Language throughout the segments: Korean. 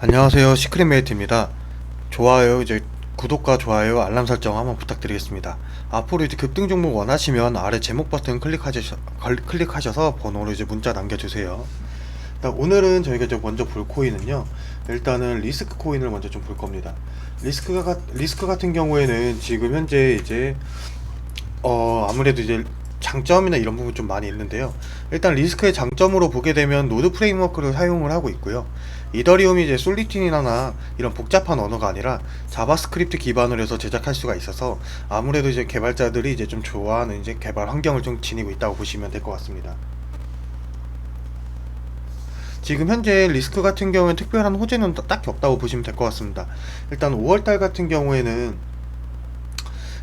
안녕하세요. 시크릿메이트입니다. 좋아요 이제 구독과 좋아요 알람 설정 한번 부탁드리겠습니다. 앞으로 이제 급등 종목 원하시면 아래 제목 버튼 클릭하셔, 걸- 클릭하셔서 번호로 이제 문자 남겨주세요. 오늘은 저희가 이제 먼저 볼 코인은요 일단은 리스크 코인을 먼저 좀 볼 겁니다. 리스크가 가- 리스크 같은 경우에는 지금 현재 이제 어 아무래도 이제 장점이나 이런 부분 좀 많이 있는데요. 일단 리스크의 장점으로 보게 되면 노드 프레임워크를 사용을 하고 있고요. 이더리움이 이제 솔리틴이나 이런 복잡한 언어가 아니라 자바스크립트 기반으로 해서 제작할 수가 있어서 아무래도 이제 개발자들이 이제 좀 좋아하는 이제 개발 환경을 좀 지니고 있다고 보시면 될 것 같습니다. 지금 현재 리스크 같은 경우에는 특별한 호재는 딱히 없다고 보시면 될 것 같습니다. 일단 5월달 같은 경우에는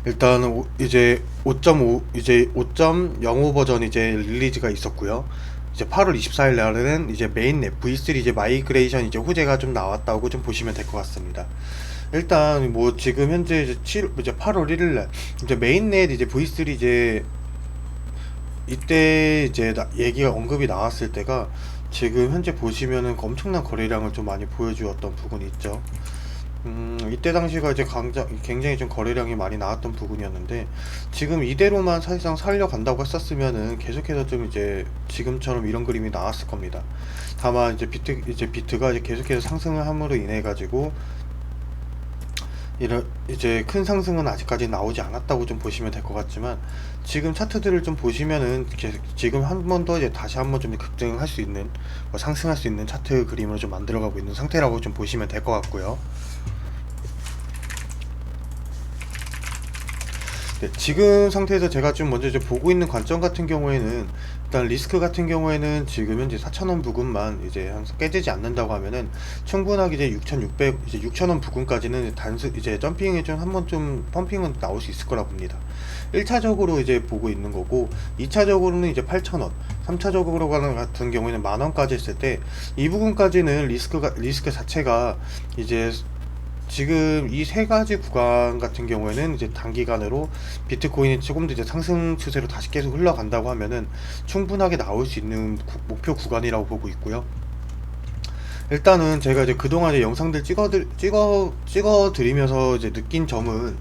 일단 오- 이제 5.5 이제 5.05 버전 이제 릴리즈가 있었고요. 이제 8월 24일 날에는 이제 메인넷 V3 이제 마이그레이션 이제 호재가 좀 나왔다고 좀 보시면 될 것 같습니다. 일단 뭐 지금 현재 이제 7 이제 8월 1일 날 이제 메인넷 이제 V3 이제 이때 이제 나- 얘기가 언급이 나왔을 때가 지금 현재 보시면은 엄청난 거래량을 좀 많이 보여주었던 부분이 있죠. 음, 이때 당시가 이제 강자, 굉장히 좀 거래량이 많이 나왔던 부분이었는데 지금 이대로만 사실상 살려간다고 했었으면은 계속해서 좀 이제 지금처럼 이런 그림이 나왔을 겁니다. 다만 이제 비트 이제 비트가 이제 계속해서 상승을 함으로 인해 가지고 이런 이제 큰 상승은 아직까지 나오지 않았다고 좀 보시면 될 것 같지만 지금 차트들을 좀 보시면은 계속 지금 한 번 더 이제 다시 한번 좀 급등할 수 있는 뭐 상승할 수 있는 차트 그림을 좀 만들어가고 있는 상태라고 좀 보시면 될 것 같고요. 네, 지금 상태에서 제가 좀 먼저 이제 보고 있는 관점 같은 경우에는 일단 리스크 같은 경우에는 지금 현재 4,000원 부근만 이제 항상 깨지지 않는다고 하면은 충분하게 이제 6,600 이제 6,000원 부근까지는 단수 이제 점핑에 좀 한번 좀 펌핑은 나올 수 있을 거라 봅니다. 1차적으로 이제 보고 있는 거고 2차적으로는 이제 8,000원, 3차적으로 가는 같은 경우에는 만 원까지 했을 때 이 부분까지는 리스크가 리스크 자체가 이제 지금 이 세 가지 구간 같은 경우에는 이제 단기간으로 비트코인이 조금 더 이제 상승 추세로 다시 계속 흘러간다고 하면은 충분하게 나올 수 있는 구- 목표 구간이라고 보고 있고요. 일단은 제가 이제 그동안 이제 영상들 찍어 찍어 찍어 드리면서 이제 느낀 점은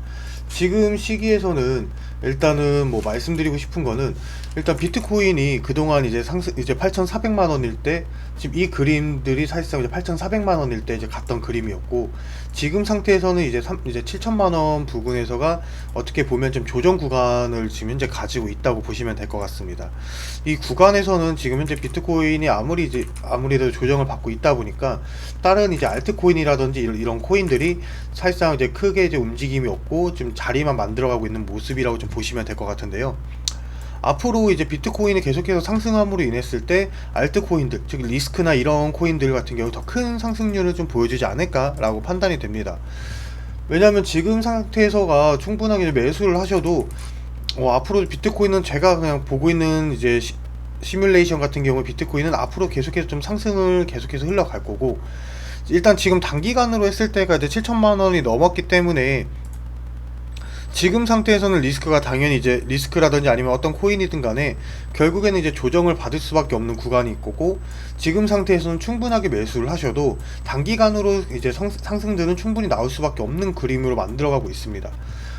지금 시기에서는 일단은 뭐 말씀드리고 싶은 거는 일단 비트코인이 그동안 이제 상승 이제 8,400만 원일 때 지금 이 그림들이 사실상 이제 8,400만 원일 때 이제 갔던 그림이었고 지금 상태에서는 이제 3, 이제 7천만 원 부근에서가 어떻게 보면 좀 조정 구간을 지금 현재 가지고 있다고 보시면 될 것 같습니다. 이 구간에서는 지금 현재 비트코인이 아무리 이제 아무래도 조정을 받고 있다 보니까 다른 이제 알트코인이라든지 이런, 이런 코인들이 사실상 이제 크게 이제 움직임이 없고 지금 자리만 만들어가고 있는 모습이라고 좀 보시면 될 것 같은데요. 앞으로 이제 비트코인이 계속해서 상승함으로 인했을 때 알트코인들 즉 리스크나 이런 코인들 같은 경우 더 큰 상승률을 좀 보여주지 않을까라고 판단이 됩니다. 왜냐하면 지금 상태에서가 충분하게 매수를 하셔도 어, 앞으로 비트코인은 제가 그냥 보고 있는 이제 시, 시뮬레이션 같은 경우 비트코인은 앞으로 계속해서 좀 상승을 계속해서 흘러갈 거고 일단 지금 단기간으로 했을 때가 이제 7천만 원이 넘었기 때문에 지금 상태에서는 리스크가 당연히 이제 리스크라든지 아니면 어떤 코인이든 간에 결국에는 이제 조정을 받을 수밖에 없는 구간이 있고 지금 상태에서는 충분하게 매수를 하셔도 단기간으로 이제 성- 상승들은 충분히 나올 수밖에 없는 그림으로 만들어가고 있습니다.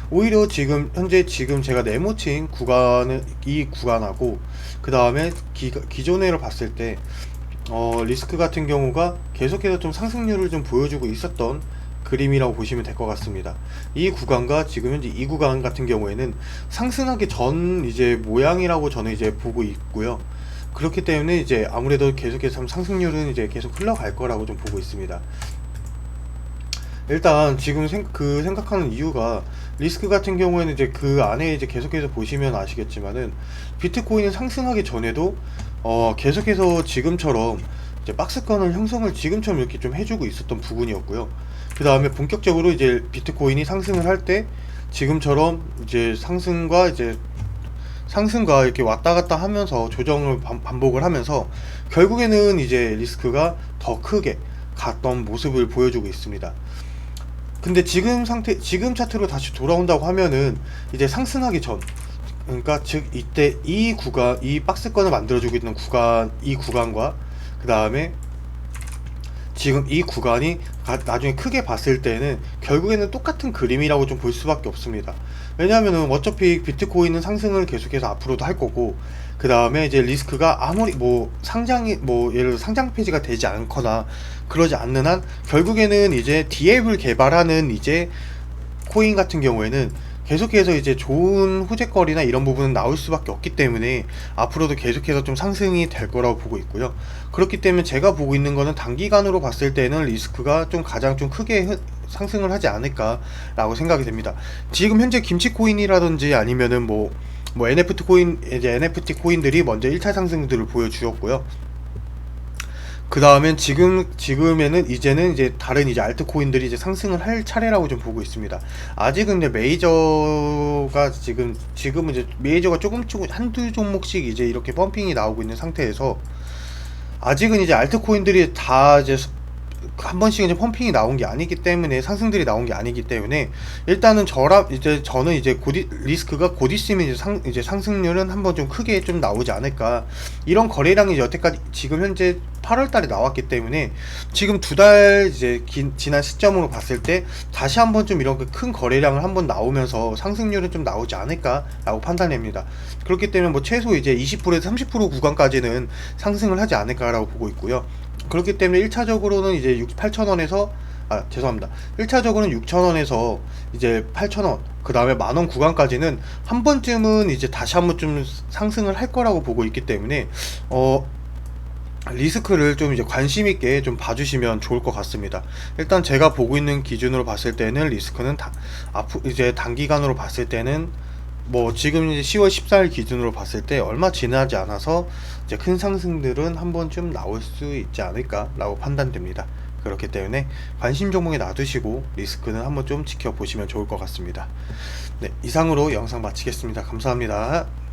오히려 지금 현재 지금 제가 네모친 구간을 이 구간하고 그 다음에 기존에를 봤을 때 어, 리스크 같은 경우가 계속해서 좀 상승률을 좀 보여주고 있었던 그림이라고 보시면 될 것 같습니다. 이 구간과 지금 현재 이 구간 같은 경우에는 상승하기 전 이제 모양이라고 저는 이제 보고 있고요. 그렇기 때문에 이제 아무래도 계속해서 상승률은 이제 계속 흘러갈 거라고 좀 보고 있습니다. 일단 지금 생, 그 생각하는 이유가 리스크 같은 경우에는 이제 그 안에 이제 계속해서 보시면 아시겠지만은 비트코인이 상승하기 전에도 어 계속해서 지금처럼 이제 박스권을 형성을 지금처럼 이렇게 좀 해주고 있었던 부분이었고요. 그 다음에 본격적으로 이제 비트코인이 상승을 할 때 지금처럼 이제 상승과 이제 상승과 이렇게 왔다 갔다 하면서 조정을 반- 반복을 하면서 결국에는 이제 리스크가 더 크게 갔던 모습을 보여주고 있습니다. 근데 지금 상태 지금 차트로 다시 돌아온다고 하면은 이제 상승하기 전 그러니까 즉 이때 이 구간 이 박스권을 만들어주고 있는 구간 이 구간과 그 다음에 지금 이 구간이 가- 나중에 크게 봤을 때는 결국에는 똑같은 그림이라고 좀 볼 수밖에 없습니다. 왜냐하면은 어차피 비트코인은 상승을 계속해서 앞으로도 할 거고 그 다음에 이제 리스크가 아무리 뭐 상장이 뭐 예를 들어 상장 폐지가 되지 않거나 그러지 않는 한 결국에는 이제 DApp을 개발하는 이제 코인 같은 경우에는 계속해서 이제 좋은 후제거리나 이런 부분은 나올 수밖에 없기 때문에 앞으로도 계속해서 좀 상승이 될 거라고 보고 있고요. 그렇기 때문에 제가 보고 있는 거는 단기간으로 봤을 때는 리스크가 좀 가장 좀 크게 흐- 상승을 하지 않을까라고 생각이 됩니다. 지금 현재 김치 코인이라든지 아니면은 뭐, 뭐 NFT 코인, 이제 NFT 코인들이 먼저 1차 상승들을 보여주었고요. 그 다음엔 지금 지금에는 이제는 이제 다른 이제 알트코인들이 이제 상승을 할 차례라고 좀 보고 있습니다. 아직은 이제 메이저가 지금 지금은 이제 메이저가 조금 조금 한두 종목씩 이제 이렇게 펌핑이 나오고 있는 상태에서 아직은 이제 알트코인들이 다 이제 스- 한 번씩 이제 펌핑이 나온 게 아니기 때문에 상승들이 나온 게 아니기 때문에 일단은 저라 이제 저는 이제 곧 이- 리스크가 곧 있으면 이제 상 이제 상승률은 한번 좀 크게 좀 나오지 않을까 이런 거래량이 여태까지 지금 현재 8월 달에 나왔기 때문에 지금 두 달 이제 긴, 지난 시점으로 봤을 때 다시 한번 좀 이렇게 큰 거래량을 한번 나오면서 상승률은 좀 나오지 않을까라고 판단됩니다. 그렇기 때문에 뭐 최소 이제 20%에서 30% 구간까지는 상승을 하지 않을까라고 보고 있고요. 그렇기 때문에 1차적으로는 이제 6, 8,000원에서 아 죄송합니다. 1차적으로는 6,000원에서 이제 8,000원 그 다음에 만원 구간까지는 한 번쯤은 이제 다시 한번 좀 상승을 할 거라고 보고 있기 때문에 어 리스크를 좀 이제 관심 있게 좀 봐주시면 좋을 것 같습니다. 일단 제가 보고 있는 기준으로 봤을 때는 리스크는 다, 앞 이제 단기간으로 봤을 때는 뭐 지금 이제 10월 14일 기준으로 봤을 때 얼마 지나지 않아서 이제 큰 상승들은 한 번쯤 나올 수 있지 않을까라고 판단됩니다. 그렇기 때문에 관심 종목에 놔두시고 리스크는 한번 좀 지켜보시면 좋을 것 같습니다. 네, 이상으로 영상 마치겠습니다. 감사합니다.